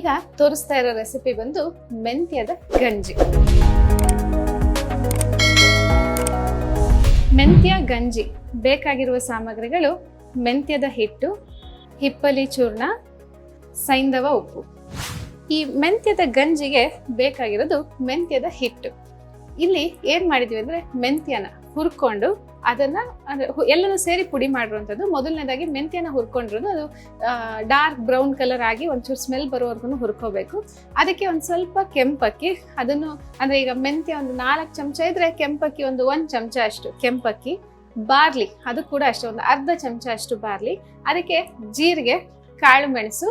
ತೋರಿಸ್ತಾ ಇರೋ ರೆಸಿಪಿ ಬಂದು ಮೆಂತ್ಯದ ಗಂಜಿ. ಮೆಂತ್ಯ, ಗಂಜಿ ಬೇಕಾಗಿರುವ ಸಾಮಗ್ರಿಗಳು ಮೆಂತ್ಯದ ಹಿಟ್ಟು, ಹಿಪ್ಪಲಿ ಚೂರ್ಣ ಸೈಂಧವ ಉಪ್ಪು. ಈ ಮೆಂತ್ಯದ ಗಂಜಿಗೆ ಬೇಕಾಗಿರೋದು ಮೆಂತ್ಯದ ಹಿಟ್ಟು. ಇಲ್ಲಿ ಏನ್ ಮಾಡಿದ್ವಿ ಅಂದ್ರೆ ಮೆಂತ್ಯನ ಹುರ್ಕೊಂಡು ಅದನ್ನ ಎಲ್ಲನೂ ಸೇರಿ ಪುಡಿ ಮಾಡಿರುವಂಥದ್ದು. ಮೊದಲನೇದಾಗಿ ಮೆಂತ್ಯನ ಹುರ್ಕೊಂಡಿರೋದು ಅದು ಡಾರ್ಕ್ ಬ್ರೌನ್ ಕಲರ್ ಆಗಿ ಒಂಚೂರು ಸ್ಮೆಲ್ ಬರೋವರೆಗೂ ಹುರ್ಕೋಬೇಕು. ಅದಕ್ಕೆ ಒಂದು ಸ್ವಲ್ಪ ಕೆಂಪಕ್ಕಿ, ಅದನ್ನು ಅಂದ್ರೆ ಈಗ ಮೆಂತ್ಯ ಒಂದು ನಾಲ್ಕು ಚಮಚ ಇದ್ರೆ ಕೆಂಪಕ್ಕಿ ಒಂದು ಒಂದು ಚಮಚ ಅಷ್ಟು ಕೆಂಪಕ್ಕಿ, ಬಾರ್ಲಿ ಅದು ಕೂಡ ಅಷ್ಟೇ, ಒಂದು ಅರ್ಧ ಚಮಚ ಅಷ್ಟು ಬಾರ್ಲಿ. ಅದಕ್ಕೆ ಜೀರಿಗೆ, ಕಾಳು ಮೆಣಸು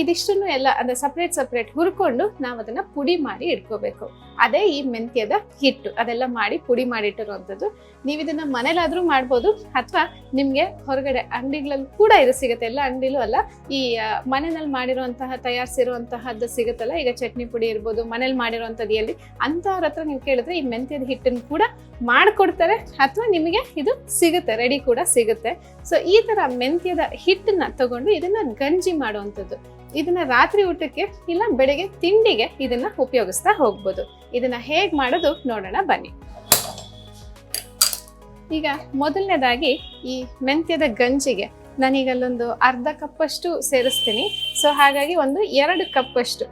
ಇದಿಷ್ಟನ್ನು ಎಲ್ಲ ಅಂದ್ರೆ ಸಪ್ರೇಟ್ ಸಪ್ರೇಟ್ ಹುರ್ಕೊಂಡು ನಾವು ಅದನ್ನ ಪುಡಿ ಮಾಡಿ ಇಟ್ಕೋಬೇಕು. ಅದೇ ಈ ಮೆಂತ್ಯದ ಹಿಟ್ಟು ಅದೆಲ್ಲ ಮಾಡಿ ಪುಡಿ ಮಾಡಿಟ್ಟಿರುವಂಥದ್ದು. ನೀವು ಇದನ್ನ ಮನೇಲಾದ್ರೂ ಮಾಡ್ಬೋದು, ಅಥವಾ ನಿಮ್ಗೆ ಹೊರಗಡೆ ಅಂಗಡಿಗಳಲ್ಲಿ ಕೂಡ ಇದು ಸಿಗುತ್ತೆ. ಎಲ್ಲ ಅಂಗಡಿಲೂ ಅಲ್ಲ, ಈ ಮನೆಯಲ್ಲಿ ಮಾಡಿರುವಂತಹ, ತಯಾರಿಸಿರುವಂತಹದ್ದು ಸಿಗುತ್ತಲ್ಲ, ಈಗ ಚಟ್ನಿ ಪುಡಿ ಇರ್ಬೋದು, ಮನೇಲಿ ಮಾಡಿರುವಂಥದ್ದು ಎಲ್ಲಿ ಅಂತವ್ರ ಹತ್ರ ನೀವು ಕೇಳಿದ್ರೆ ಈ ಮೆಂತ್ಯದ ಹಿಟ್ಟನ್ನು ಕೂಡ ಮಾಡಿಕೊಡ್ತಾರೆ, ಅಥವಾ ನಿಮಗೆ ಇದು ಸಿಗುತ್ತೆ, ರೆಡಿ ಕೂಡ ಸಿಗುತ್ತೆ. ಸೊ ಈ ತರ ಮೆಂತ್ಯದ ಹಿಟ್ಟನ್ನ ತಗೊಂಡು ಇದನ್ನ ಗಂಜಿ ಮಾಡುವಂಥದ್ದು. ಇದನ್ನ ರಾತ್ರಿ ಊಟಕ್ಕೆ ಇಲ್ಲ ಬೆಳಗ್ಗೆ ತಿಂಡಿಗೆ ಇದನ್ನ ಉಪಯೋಗಿಸ್ತಾ ಹೋಗ್ಬೋದು. ಇದನ್ನ ಹೇಗ್ ಮಾಡೋದು ನೋಡೋಣ ಬನ್ನಿ. ಈಗ ಮೊದಲನೇದಾಗಿ ಈ ಮೆಂತ್ಯದ ಗಂಜಿಗೆ ನಾನೀಗ ಅಲ್ಲೊಂದು ಅರ್ಧ ಕಪ್ಪಷ್ಟು ಸೇರಿಸ್ತೀನಿ. ಸೊ ಹಾಗಾಗಿ ಒಂದು ಎರಡು ಕಪ್ಪಷ್ಟು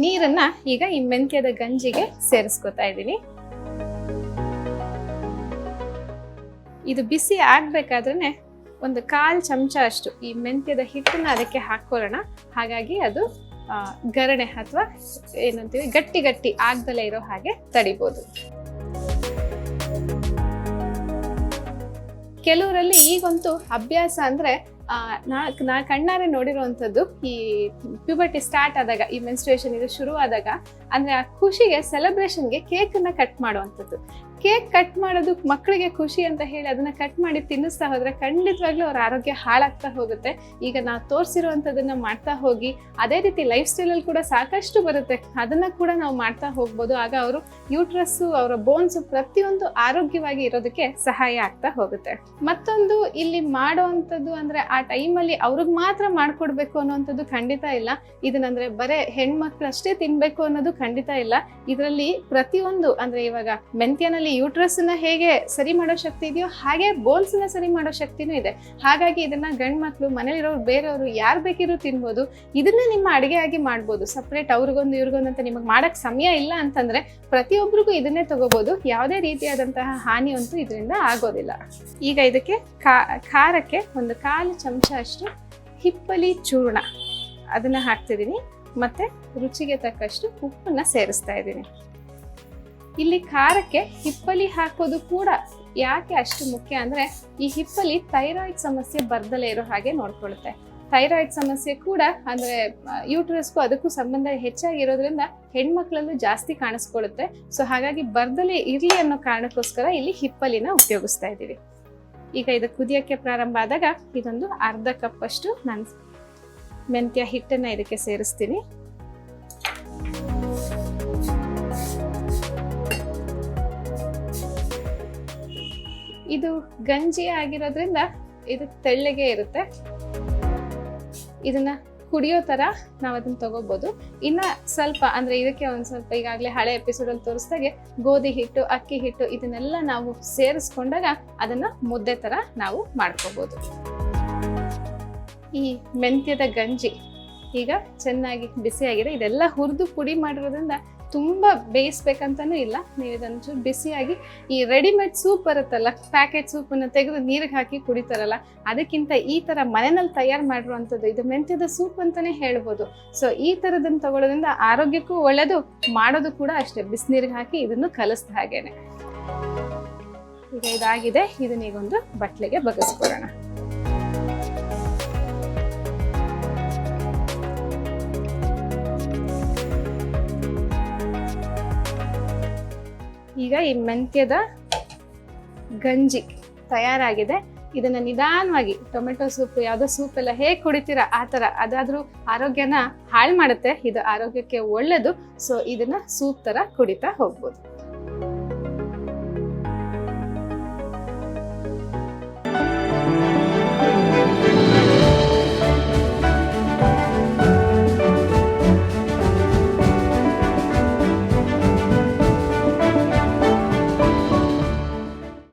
ನೀರನ್ನ ಈಗ ಈ ಮೆಂತ್ಯದ ಗಂಜಿಗೆ ಸೇರಿಸ್ಕೊತಾ ಇದ್ದೀನಿ. ಇದು ಬಿಸಿ ಆಗ್ಬೇಕಾದ್ರೆ ಒಂದು ಕಾಲ್ ಚಮಚ ಅಷ್ಟು ಈ ಮೆಂತ್ಯದ ಹಿಟ್ಟನ್ನ ಅದಕ್ಕೆ ಹಾಕೊಳ್ಳೋಣ ಹಾಗಾಗಿ ಅದು ಗರಣೆ ಅಥವಾ ಏನಂತೀವಿ ಗಟ್ಟಿ ಗಟ್ಟಿ ಆಗ್ದಲೇ ಇರೋ ಹಾಗೆ ತಡಿಬೋದು. ಕೆಲವರಲ್ಲಿ ಈಗಂತೂ ಅಭ್ಯಾಸ ಅಂದ್ರೆ ಆ, ನಾ ನಾ ಕಣ್ಣಾರೆ ನೋಡಿರುವಂಥದ್ದು ಈ ಪ್ಯೂಬರ್ಟಿ ಸ್ಟಾರ್ಟ್ ಆದಾಗ ಈ ಮೆನ್ಸ್ಟ್ರೇಷನ್ ಇದು ಶುರು ಆದಾಗ ಅಂದ್ರೆ ಆ ಖುಷಿಗೆ ಸೆಲೆಬ್ರೇಷನ್ಗೆ ಕೇಕ್ ಅನ್ನ ಕಟ್ ಮಾಡುವಂಥದ್ದು. ಕೇಕ್ ಕಟ್ ಮಾಡೋದು ಮಕ್ಕಳಿಗೆ ಖುಷಿ ಅಂತ ಹೇಳಿ ಅದನ್ನ ಕಟ್ ಮಾಡಿ ತಿನ್ನಿಸ್ತಾ ಹೋದ್ರೆ ಖಂಡಿತವಾಗ್ಲೂ ಅವ್ರ ಆರೋಗ್ಯ ಹಾಳಾಗ್ತಾ ಹೋಗುತ್ತೆ. ಈಗ ನಾವು ತೋರಿಸಿರುವಂಥದ್ದನ್ನ ಮಾಡ್ತಾ ಹೋಗಿ, ಅದೇ ರೀತಿ ಲೈಫ್ ಸ್ಟೈಲಲ್ಲಿ ಕೂಡ ಸಾಕಷ್ಟು ಬರುತ್ತೆ. ಅದನ್ನ ಕೂಡ ನಾವು ಮಾಡ್ತಾ ಹೋಗ್ಬೋದು. ಆಗ ಅವರು ಯೂಟ್ರಸ್ಸು ಅವರ ಬೋನ್ಸ್ ಪ್ರತಿಯೊಂದು ಆರೋಗ್ಯವಾಗಿ ಇರೋದಕ್ಕೆ ಸಹಾಯ ಆಗ್ತಾ ಹೋಗುತ್ತೆ. ಮತ್ತೊಂದು ಇಲ್ಲಿ ಮಾಡುವಂಥದ್ದು ಅಂದ್ರೆ ಆ ಟೈಮಲ್ಲಿ ಅವ್ರಿಗೆ ಮಾತ್ರ ಮಾಡ್ಕೊಡ್ಬೇಕು ಅನ್ನೋವಂಥದ್ದು ಖಂಡಿತ ಇಲ್ಲ. ಇದನ್ನಂದ್ರೆ ಬರೇ ಹೆಣ್ಮಕ್ಳು ಅಷ್ಟೇ ತಿನ್ಬೇಕು ಅನ್ನೋದು ಖಂಡಿತ ಇಲ್ಲ. ಇದರಲ್ಲಿ ಪ್ರತಿಯೊಂದು ಅಂದ್ರೆ ಇವಾಗ ಮೆಂತ್ಯನಲ್ಲಿ ಯೂಟ್ರಸ್ನ ಹೇಗೆ ಸರಿ ಮಾಡೋ ಶಕ್ತಿ ಇದೆಯೋ ಹಾಗೆ ಬೋನ್ಸ್ನ ಸರಿ ಮಾಡೋ ಶಕ್ತಿನೂ ಇದೆ. ಹಾಗಾಗಿ ಇದನ್ನ ಗಂಡ್ ಮಕ್ಕಳು ಮನೇಲಿರೋರು ಬೇರೆಯವರು ಯಾರು ಬೇಕಿದ್ರು ತಿನ್ಬೋದು. ಇದನ್ನೇ ನಿಮ್ಮ ಅಡುಗೆ ಆಗಿ ಮಾಡ್ಬೋದು. ಸಪ್ರೇಟ್ ಅವ್ರಿಗೊಂದು ಇವ್ರಿಗೊಂದು ಅಂತ ನಿಮಗೆ ಮಾಡಕ್ ಸಮಯ ಇಲ್ಲ ಅಂತಂದ್ರೆ ಪ್ರತಿಯೊಬ್ಬರಿಗೂ ಇದನ್ನೇ ತಗೋಬಹುದು ಯಾವುದೇ ರೀತಿಯಾದಂತಹ ಹಾನಿ ಅಂತೂ ಇದರಿಂದ ಆಗೋದಿಲ್ಲ. ಈಗ ಇದಕ್ಕೆ ಖಾರಕ್ಕೆ ಒಂದು ಕಾಲು ಚಮಚ ಅಷ್ಟು ಹಿಪ್ಪಲಿ ಚೂರ್ಣ ಅದನ್ನ ಹಾಕ್ತಿದ್ದೀನಿ. ಮತ್ತೆ ರುಚಿಗೆ ತಕ್ಕಷ್ಟು ಉಪ್ಪನ್ನ ಸೇರಿಸ್ತಾ ಇದ್ದೀನಿ. ಇಲ್ಲಿ ಖಾರಕ್ಕೆ ಹಿಪ್ಪಲಿ ಹಾಕೋದು ಕೂಡ ಯಾಕೆ ಅಷ್ಟು ಮುಖ್ಯ ಅಂದ್ರೆ ಈ ಹಿಪ್ಪಲಿ ಥೈರಾಯ್ಡ್ ಸಮಸ್ಯೆ ಬರ್ದಲೇ ಇರೋ ಹಾಗೆ ನೋಡ್ಕೊಳುತ್ತೆ. ಥೈರಾಯ್ಡ್ ಸಮಸ್ಯೆ ಕೂಡ ಅಂದ್ರೆ ಯೂಟ್ರಸ್ಗೂ ಅದಕ್ಕೂ ಸಂಬಂಧ ಹೆಚ್ಚಾಗಿರೋದ್ರಿಂದ ಹೆಣ್ಮಕ್ಳಲ್ಲೂ ಜಾಸ್ತಿ ಕಾಣಿಸ್ಕೊಳ್ಳುತ್ತೆ ಸೊ ಹಾಗಾಗಿ ಬರ್ದಲೇ ಇರಲಿ ಅನ್ನೋ ಕಾರಣಕ್ಕೋಸ್ಕರ ಇಲ್ಲಿ ಹಿಪ್ಪಲಿನ ಉಪಯೋಗಿಸ್ತಾ ಇದ್ದೀವಿ. ಈಗ ಇದು ಕುದಿಯೋಕ್ಕೆ ಪ್ರಾರಂಭ ಆದಾಗ ಇದೊಂದು ಅರ್ಧ ಕಪ್ ಅಷ್ಟು ನಾನು ಮೆಂತ್ಯ ಹಿಟ್ಟನ್ನು ಇದಕ್ಕೆ ಸೇರಿಸ್ತೀನಿ. ಇದು ಗಂಜಿ ಆಗಿರೋದ್ರಿಂದ ಇದು ತೆಳ್ಳಗೆ ಇರುತ್ತೆ. ಇದನ್ನ ಕುಡಿಯೋ ತರ ನಾವು ಅದನ್ನ ತಗೋಬಹುದು ಇನ್ನ ಸ್ವಲ್ಪ ಅಂದ್ರೆ ಇದಕ್ಕೆ ಒಂದ್ ಸ್ವಲ್ಪ ಈಗಾಗಲೇ ಹಳೆ ಎಪಿಸೋಡ್ ಅಲ್ಲಿ ತೋರಿಸ್ದಾಗೆ ಗೋಧಿ ಹಿಟ್ಟು, ಅಕ್ಕಿ ಹಿಟ್ಟು ಇದನ್ನೆಲ್ಲ ನಾವು ಸೇರಿಸ್ಕೊಂಡಾಗ ಅದನ್ನ ಮುದ್ದೆ ತರ ನಾವು ಮಾಡ್ಕೋಬಹುದು ಈ ಮೆಂತ್ಯದ ಗಂಜಿ ಈಗ ಚೆನ್ನಾಗಿ ಬಿಸಿಯಾಗಿದೆ. ಇದೆಲ್ಲ ಹುರಿದು ಪುಡಿ ಮಾಡಿರೋದ್ರಿಂದ ತುಂಬ ಬೇಯಿಸ್ಬೇಕಂತನೂ ಇಲ್ಲ. ನೀವು ಚೂರು ಬಿಸಿಯಾಗಿ ಈ ರೆಡಿಮೇಡ್ ಸೂಪ್ ಬರುತ್ತಲ್ಲ ಪ್ಯಾಕೆಟ್ ಸೂಪನ್ನು ತೆಗೆದು ನೀರಿಗೆ ಹಾಕಿ ಕುಡಿತಾರಲ್ಲ, ಅದಕ್ಕಿಂತ ಈ ಥರ ಮನೆಯಲ್ಲಿ ತಯಾರು ಮಾಡಿರುವಂಥದ್ದು ಇದು ಮೆಂತ್ಯದ ಸೂಪ್ ಅಂತಲೇ ಹೇಳ್ಬೋದು. ಸೊ ಈ ಥರದನ್ನು ತಗೊಳ್ಳೋದ್ರಿಂದ ಆರೋಗ್ಯಕ್ಕೂ ಒಳ್ಳೆಯದು ಮಾಡೋದು ಕೂಡ ಅಷ್ಟೇ. ಬಿಸಿನೀರಿಗೆ ಹಾಕಿ ಇದನ್ನು ಕಲಿಸ್ದ ಹಾಗೇನೆ. ಈಗ ಇದಾಗಿದೆ. ಇದನ್ನೀಗೊಂದು ಬಟ್ಲಿಗೆ ಬಗೆಸ್ಕೊಡೋಣ ಈಗ ಈ ಮೆಂತ್ಯದ ಗಂಜಿ ತಯಾರಾಗಿದೆ. ಇದನ್ನ ನಿಧಾನವಾಗಿ ಟೊಮೆಟೊ ಸೂಪ್, ಯಾವುದೋ ಸೂಪ್ ಎಲ್ಲ ಹೇಗೆ ಕುಡಿತೀರಾ ಆ ಥರ, ಅದಾದರೂ ಆರೋಗ್ಯನ ಹಾಳು ಮಾಡುತ್ತೆ. ಇದು ಆರೋಗ್ಯಕ್ಕೆ ಒಳ್ಳೆಯದು ಸೊ ಇದನ್ನ ಸೂಪ್ ಥರ ಕುಡಿತಾ ಹೋಗ್ಬೋದು.